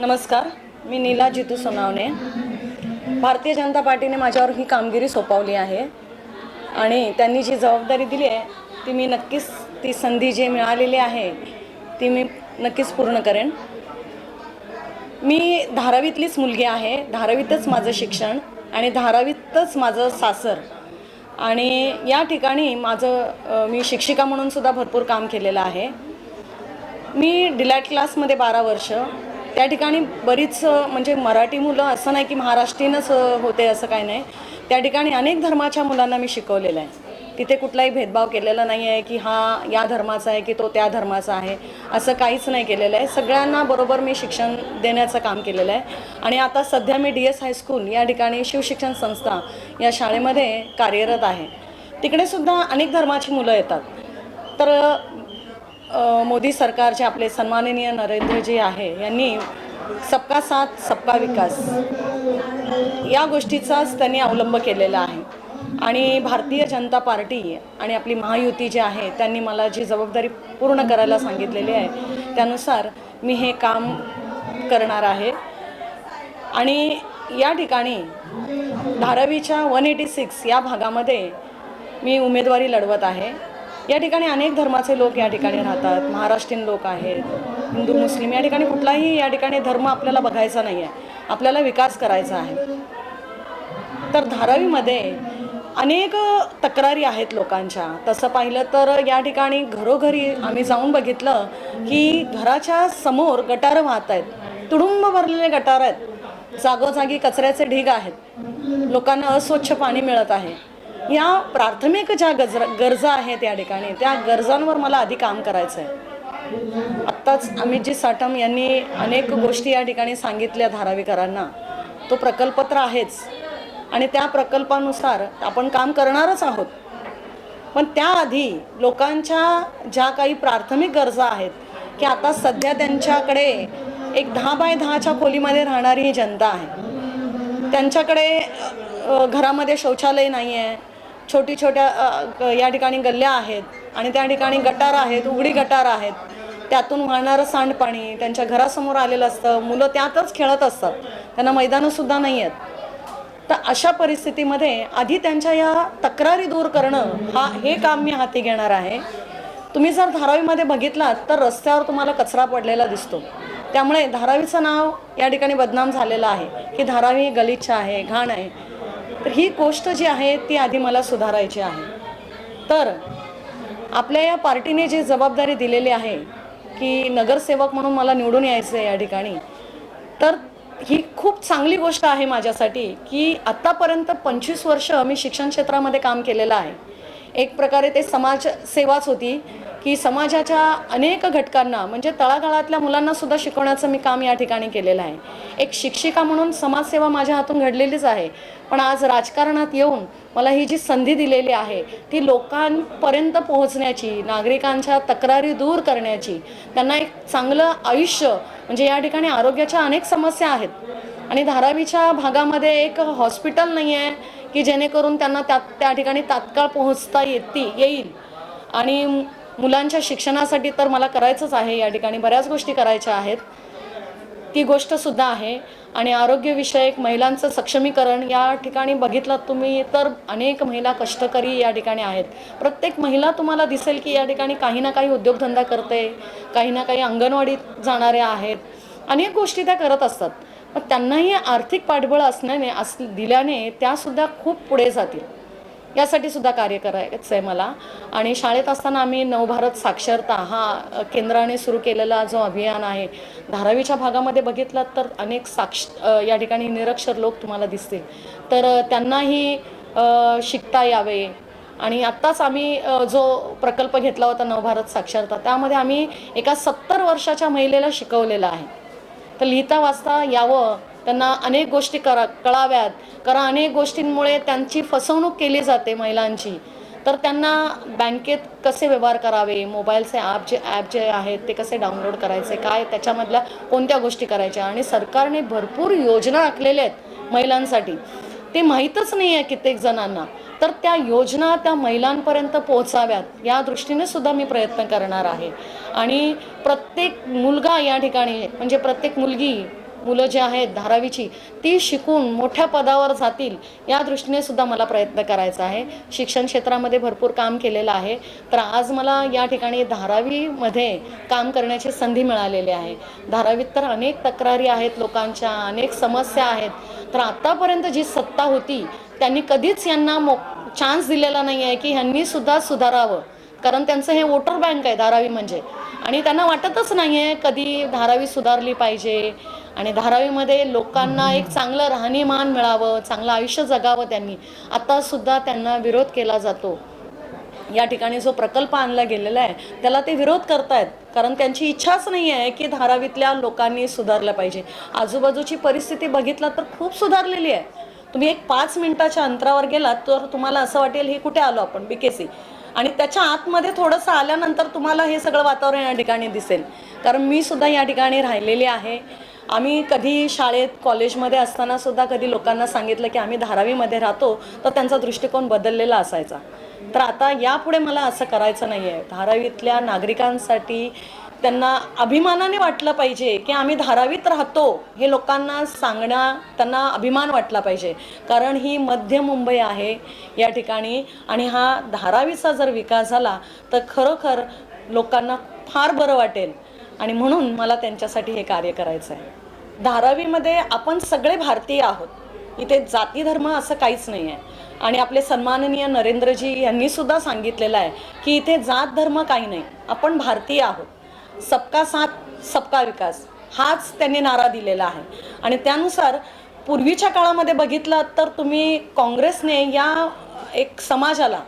नमस्कार मी नीला जितू सोनावणे. भारतीय जनता पार्टीने माझ्यावर ही कामगिरी सोपवली आहे आणि त्यांनी जी जबाबदारी दिली आहे ती मी नक्कीच ती संधी जी मिळालेली आहे ती मी नक्कीच पूर्ण करेन. मी धारावीतलीच मुलगी आहे धारावीतच माझं शिक्षण आणि धारावीतच माझं सासर. आणि या ठिकाणी माझं मी शिक्षिका म्हणून सुद्धा भरपूर काम केलेलं आहे. मी डिलॅट क्लासमध्ये बारा वर्ष त्या ठिकाणी बरीच म्हणजे मराठी मुलं असं नाही की महाराष्ट्रीयनच होते असं काही नाही. त्या ठिकाणी अनेक धर्माच्या मुलांना मी शिकवलेलं आहे. तिथे कुठलाही भेदभाव केलेला नाही आहे की हा या धर्माचा आहे की तो त्या धर्माचा आहे असं काहीच नाही केलेलं आहे. सगळ्यांना बरोबर मी शिक्षण देण्याचं काम केलेलं आहे. आणि आता सध्या मी डी एस हायस्कूल या ठिकाणी शिवशिक्षण संस्था या शाळेमध्ये कार्यरत आहे. तिकडे सुद्धा अनेक धर्माची मुलं येतात. तर मोदी सरकारचे आपले सन्माननीय नरेंद्रजी आहे यांनी सबका साथ सबका विकास या गोष्टीचाच त्यांनी अवलंब केलेला आहे. आणि भारतीय जनता पार्टी आणि आपली महायुती जी आहे त्यांनी मला जी जबाबदारी पूर्ण करायला सांगितलेली आहे त्यानुसार मी हे काम करणार आहे. आणि या ठिकाणी धारावीच्या वन एटी सिक्स या भागामध्ये मी उमेदवारी लढवत आहे. या ठिकाणी अनेक धर्माचे लोक या ठिकाणी राहतात महाराष्ट्रीयन लोक आहेत हिंदू मुस्लिम या ठिकाणी कुठलाही या ठिकाणी धर्म आपल्याला बघायचा नाही आहे आपल्याला विकास करायचा आहे. तर धारावीमध्ये अनेक तक्रारी आहेत लोकांच्या. तसं पाहिलं तर या ठिकाणी घरोघरी आम्ही जाऊन बघितलं की घराच्या समोर गटारं वाहत आहेत. तुडुंब भरलेले गटार आहेत. जागोजागी कचऱ्याचे ढीग आहेत. लोकांना अस्वच्छ पाणी मिळत आहे. या प्राथमिक ज्या गजरा गरजा आहेत या ठिकाणी त्या गरजांवर मला आधी काम करायचं आहे आत्ताच अमितजी साटम यांनी अनेक गोष्टी या ठिकाणी सांगितल्या धारावीकरांना. तो प्रकल्प तर आहेच. आणि त्या प्रकल्पानुसार आपण काम करणारच आहोत. पण त्याआधी लोकांच्या ज्या काही प्राथमिक गरजा आहेत की आता सध्या त्यांच्याकडे एक दहा बाय दहाच्या खोलीमध्ये राहणारी ही जनता आहे. त्यांच्याकडे घरामध्ये शौचालय नाही आहे छोटी छोट्या या ठिकाणी गल्ल्या आहेत आणि त्या ठिकाणी गटार आहेत उघडी गटार आहेत. त्यातून वाहणारं सांडपाणी त्यांच्या घरासमोर आलेलं असतं मुलं त्यातच खेळत असतात. त्यांना मैदानंसुद्धा नाही आहेत तर अशा परिस्थितीमध्ये आधी त्यांच्या या तक्रारी दूर करणं हा हे काम मी हाती घेणार आहे. तुम्ही जर धारावीमध्ये बघितलात तर रस्त्यावर तुम्हाला कचरा पडलेला दिसतो. त्यामुळे धारावीचं नाव या ठिकाणी बदनाम झालेलं आहे. की धारावी गलिच्छ आहे घाण आहे. तर ही गोष्ट जी आहे ती आधी मला सुधारायची आहे. तर आपल्या या पार्टीने जी जबाबदारी दिलेली आहे की नगरसेवक म्हणून मला निवडून यायचं आहे या ठिकाणी तर ही खूप चांगली गोष्ट आहे माझ्यासाठी की आत्तापर्यंत पंचवीस वर्ष मी शिक्षण क्षेत्रामध्ये काम केलेलं आहे. एक प्रकारे ते समाज सेवाच होती की समाजाच्या अनेक घटकांना म्हणजे तळागाळातल्या मुलांना सुद्धा शिकवण्याचं मी काम या ठिकाणी केलेलं आहे. एक शिक्षिका म्हणून समाजसेवा माझ्या हातून घडलेलीच आहे. पण आज राजकारणात येऊन मला ही जी संधी दिलेली आहे ती लोकांपर्यंत पोहोचण्याची नागरिकांच्या तक्रारी दूर करण्याची त्यांना एक चांगलं आयुष्य म्हणजे या ठिकाणी आरोग्याच्या अनेक समस्या आहेत. आणि धारावीच्या भागामध्ये एक हॉस्पिटल नाही आहे की जेणेकरून त्यांना त्या त्या ठिकाणी तात्काळ पोहोचता येते येईल. आणि मुलांच्या शिक्षणासाठी तर मला करायचंच आहे या ठिकाणी बऱ्याच गोष्टी करायच्या आहेत. ती गोष्टसुद्धा आहे. आणि आरोग्यविषयक महिलांचं सक्षमीकरण या ठिकाणी बघितलं तुम्ही तर अनेक महिला कष्टकरी या ठिकाणी आहेत. प्रत्येक महिला तुम्हाला दिसेल की या ठिकाणी काही ना काही उद्योगधंदा करते काही ना काही अंगणवाडीत जाणाऱ्या आहेत. अनेक गोष्टी त्या करत असतात. पण त्यांनाही आर्थिक पाठबळ असण्याने अस दिल्याने त्यासुद्धा खूप पुढे जातील. यासाठी सुद्धा कार्य करायचं आहे मला. आणि शाळेत असताना आम्ही नवभारत साक्षरता हा केंद्राने सुरू केलेला जो अभियान आहे धारावीच्या भागामध्ये बघितलात तर अनेक साक्ष या ठिकाणी निरक्षर लोक तुम्हाला दिसतील. तर त्यांनाही शिकता यावे. आणि आत्ताच आम्ही जो प्रकल्प घेतला होता नवभारत साक्षरता त्यामध्ये आम्ही एका सत्तर वर्षाच्या महिलेला शिकवलेलं आहे. तर लिहिता वाचता यावं त्यांना अनेक गोष्टी करा कळाव्यात. कारण अनेक गोष्टींमुळे त्यांची फसवणूक केली जाते महिलांची. तर त्यांना बँकेत कसे व्यवहार करावे? मोबाईलचे ॲप जे ॲप जे आहेत ते कसे डाउनलोड करायचे? काय? त्याच्यामधल्या कोणत्या गोष्टी करायच्या? आणि सरकारने भरपूर योजना आखलेल्या आहेत महिलांसाठी. ते माहीतच नाही आहे कित्येक जणांना. तर त्या योजना त्या महिलांपर्यंत पोहोचाव्यात या दृष्टीने सुद्धा मी प्रयत्न करणार आहे. आणि प्रत्येक मुलगा या ठिकाणी म्हणजे प्रत्येक मुलगी मुलं जी आहेत धारावीची ती शिकून मोठ्या पदावर जातील या दृष्टीने सुद्धा मला प्रयत्न करायचा आहे. शिक्षण क्षेत्रामध्ये भरपूर काम केलेलं आहे. तर आज मला या ठिकाणी धारावीमध्ये काम करण्याची संधी मिळालेली आहे. धारावीत तर अनेक तक्रारी आहेत लोकांच्या अनेक समस्या आहेत. तर आत्तापर्यंत जी सत्ता होती त्यांनी कधीच यांना मो चान्स दिलेला नाही आहे की ह्यांनी सुद्धा सुधारावं. कारण त्यांचं हे वोटर बँक आहे धारावी म्हणजे. आणि त्यांना वाटतच नाही आहे कधी धारावी सुधारली पाहिजे आणि धारावीमध्ये लोकांना एक चांगलं राहणीमान मिळावं चांगलं आयुष्य जगावं त्यांनी आत्तासुद्धा त्यांना विरोध केला जातो. या ठिकाणी जो प्रकल्प आणला गेलेला आहे त्याला ते विरोध करतायत कारण त्यांची इच्छाच नाही आहे की धारावीतल्या लोकांनी सुधारलं पाहिजे. आजूबाजूची परिस्थिती बघितलं तर खूप सुधारलेली आहे. तुम्ही एक पाच मिनिटाच्या अंतरावर गेलात तर तुम्हाला असं वाटेल हे कुठे आलो आपण? बीकेसी आणि त्याच्या आतमध्ये थोडंसं आल्यानंतर तुम्हाला हे सगळं वातावरण या ठिकाणी दिसेल. कारण मी सुद्धा या ठिकाणी राहिलेली आहे. आम्ही कधी शाळेत कॉलेजमध्ये असताना सुद्धा कधी लोकांना सांगितलं की आम्ही धारावीमध्ये राहतो तर त्यांचा दृष्टिकोन बदललेला असायचा. तर आता यापुढे मला असं करायचं नाही आहे धारावीतल्या नागरिकांसाठी त्यांना अभिमानाने वाटलं पाहिजे की आम्ही धारावीत राहतो हे लोकांना सांगण्या त्यांना अभिमान वाटला पाहिजे. कारण ही मध्य मुंबई आहे या ठिकाणी आणि हा धारावीचा जर विकास झाला तर खरोखर लोकांना फार बरं वाटेल. आणि म्हणून मला त्यांच्यासाठी हे कार्य करायचं आहे धारावीमध्ये आपण सगळे भारतीय आहोत. इथे जाती धर्म असं काहीच नाही आहे आणि आपले सन्माननीय नरेंद्रजी यांनी सुद्धा सांगितलेलं आहे की इथे जात धर्म काही नाही. आपण भारतीय आहोत. सबका साथ सबका विकास. हाच त्यांनी नारा दिलेला आहे. आणि त्यानुसार पूर्वीच्या काळामध्ये बघितलं तर तुम्ही काँग्रेसने या एक समाजाला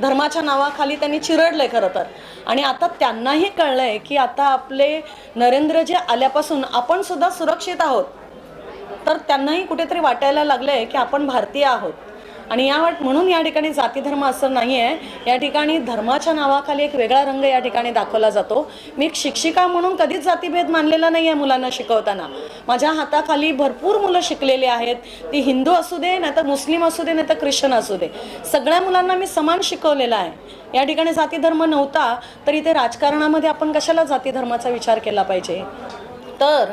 धर्माच्या नावाखाली त्यांनी चिरडलंय खरं तर. आणि आता त्यांनाही कळलंय की आता आपले नरेंद्रजी आल्यापासून आपण सुद्धा सुरक्षित आहोत. तर त्यांनाही कुठेतरी वाटायला लागलंय की आपण भारतीय आहोत. आणि या वाट म्हणून या ठिकाणी जाती धर्म असं नाही आहे या ठिकाणी धर्माच्या नावाखाली एक वेगळा रंग या ठिकाणी दाखवला जातो. मी एक शिक्षिका म्हणून कधीच जातीभेद मानलेला नाही आहे मुलांना शिकवताना. माझ्या हाताखाली भरपूर मुलं शिकलेली आहेत. ती हिंदू असू दे नाही तर मुस्लिम असू दे नाही तर ख्रिश्चन असू दे. सगळ्या मुलांना मी समान शिकवलेला आहे. या ठिकाणी जाती धर्म नव्हता तर इथे राजकारणामध्ये आपण कशाला जाती धर्माचा विचार केला पाहिजे? तर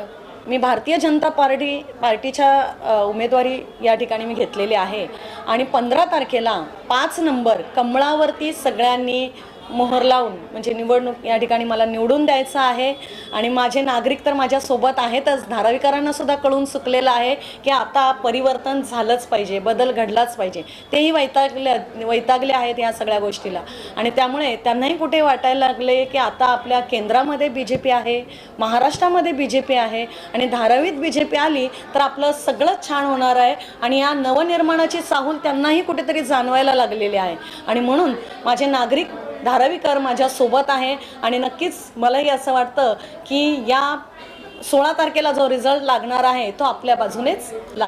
मी भारतीय जनता पार्टी पार्टीच्या उमेदवारी या ठिकाणी मी घेतलेली आहे. आणि पंधरा तारखेला पाच नंबर कमळावरती सगळ्यांनी मोहर लावून म्हणजे निवडणूक या ठिकाणी मला निवडून द्यायचं आहे. आणि माझे नागरिक तर माझ्यासोबत आहेतच. धारावीकरांना सुद्धा कळून चुकलेलं आहे की आता परिवर्तन झालंच पाहिजे बदल घडलाच पाहिजे. तेही वैतागले वैतागले आहेत या सगळ्या गोष्टीला. आणि त्यामुळे त्यांनाही कुठे वाटायला लागले की आता आपल्या केंद्रामध्ये बी जे पी आहे महाराष्ट्रामध्ये बी जे पी आहे. आणि धारावीत बी जे पी आली तर आपलं सगळंच छान होणार आहे. आणि या नवनिर्माणाची चाहूल त्यांनाही कुठेतरी जाणवायला लागलेली आहे. आणि म्हणून माझे नागरिक धारावीकर माझ्यासोबत आहे आणि नक्कीच मलाही असं वाटतं की या सोळा तारखेला जो रिझल्ट लागणार आहे तो आपल्या बाजूनेच लाग